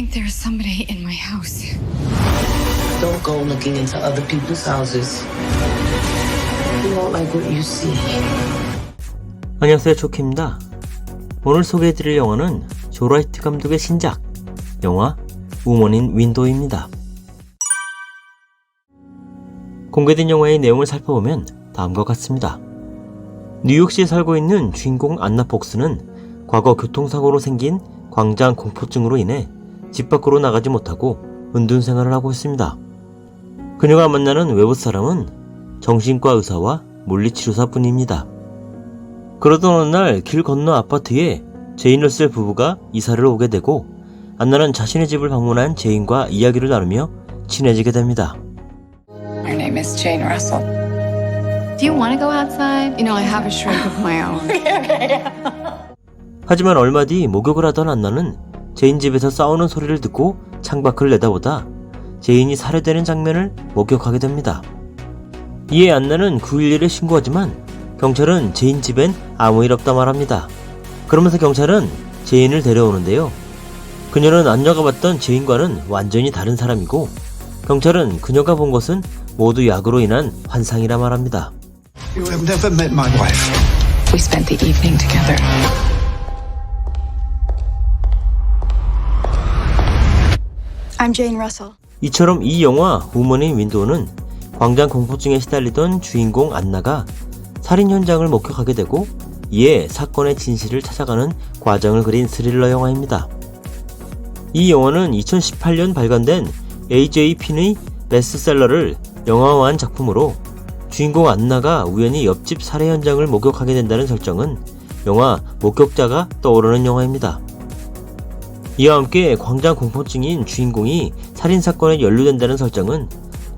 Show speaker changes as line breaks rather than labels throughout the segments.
think there is somebody in my house.
Don't go looking into other people's houses. You won't like what you see.
안녕하세요 초키입니다. 오늘 소개해드릴 영화는 조라이트 감독의 신작 영화 우먼인 윈도우입니다. 공개된 영화의 내용을 살펴보면 다음과 같습니다. 뉴욕시에 살고 있는 주인공 안나 폭스는 과거 교통사고로 생긴 광장 공포증으로 인해 집 밖으로 나가지 못하고 은둔 생활을 하고 있습니다. 그녀가 만나는 외부 사람은 정신과 의사와 물리치료사뿐입니다. 그러던 어느 날 길 건너 아파트에 제인 러셀 부부가 이사를 오게 되고 안나는 자신의 집을 방문한 제인과 이야기를 나누며 친해지게 됩니다.
My name is Jane Russell. Do you want to go outside? You know, I have a shrink of my own.
하지만 얼마 뒤 목욕을 하던 안나는 제인 집에서 싸우는 소리를 듣고 창밖을 내다보다 제인이 살해되는 장면을 목격하게 됩니다. 이에 안나는 911에 신고하지만 경찰은 제인 집엔 아무 일 없다 말합니다. 그러면서 경찰은 제인을 데려오는데요. 그녀는 안녀가 봤던 제인과는 완전히 다른 사람이고 경찰은 그녀가 본 것은 모두 약으로 인한 환상이라 말합니다.
You have never met my wife.
We spent the evening together.
I'm Jane Russell.
이처럼 이 영화 우먼 인 윈도우는 광장 공포증에 시달리던 주인공 안나가 살인 현장을 목격하게 되고 이에 사건의 진실을 찾아가는 과정을 그린 스릴러 영화입니다. 이 영화는 2018년 발간된 AJ 핀의 베스트셀러를 영화화한 작품으로 주인공 안나가 우연히 옆집 살해 현장을 목격하게 된다는 설정은 영화 목격자가 떠오르는 영화입니다. 이와 함께 광장 공포증인 주인공이 살인사건에 연루된다는 설정은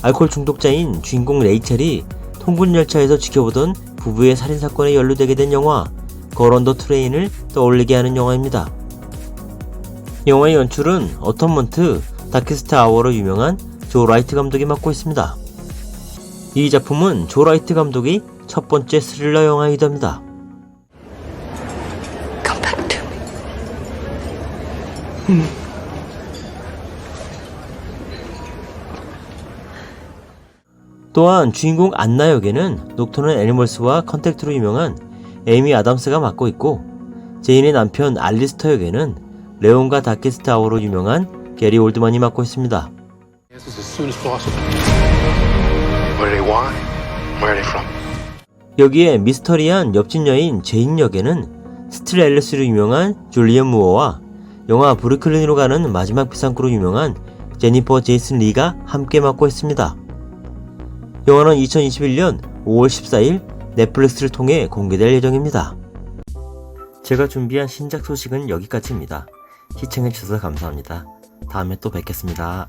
알코올 중독자인 주인공 레이첼이 통근 열차에서 지켜보던 부부의 살인사건에 연루되게 된 영화 걸언더 트레인을 떠올리게 하는 영화입니다. 영화의 연출은 어텀먼트 다키스트 아워로 유명한 조 라이트 감독이 맡고 있습니다. 이 작품은 조 라이트 감독이 첫 번째 스릴러 영화이기도 합니다. 또한 주인공 안나 역에는 녹터널 애니멀스와 컨택트로 유명한 에이미 아담스가 맡고 있고 제인의 남편 알리스터 역에는 레온과 다키스트 아워로 유명한 게리 올드만이 맡고 있습니다. 여기에 미스터리한 옆집 여인 제인 역에는 스틸 앨리스로 유명한 줄리언 무어와 영화 브루클린으로 가는 마지막 비상구로 유명한 제니퍼 제이슨 리가 함께 맡고 있습니다. 영화는 2021년 5월 14일 넷플릭스를 통해 공개될 예정입니다. 제가 준비한 신작 소식은 여기까지입니다. 시청해주셔서 감사합니다. 다음에 또 뵙겠습니다.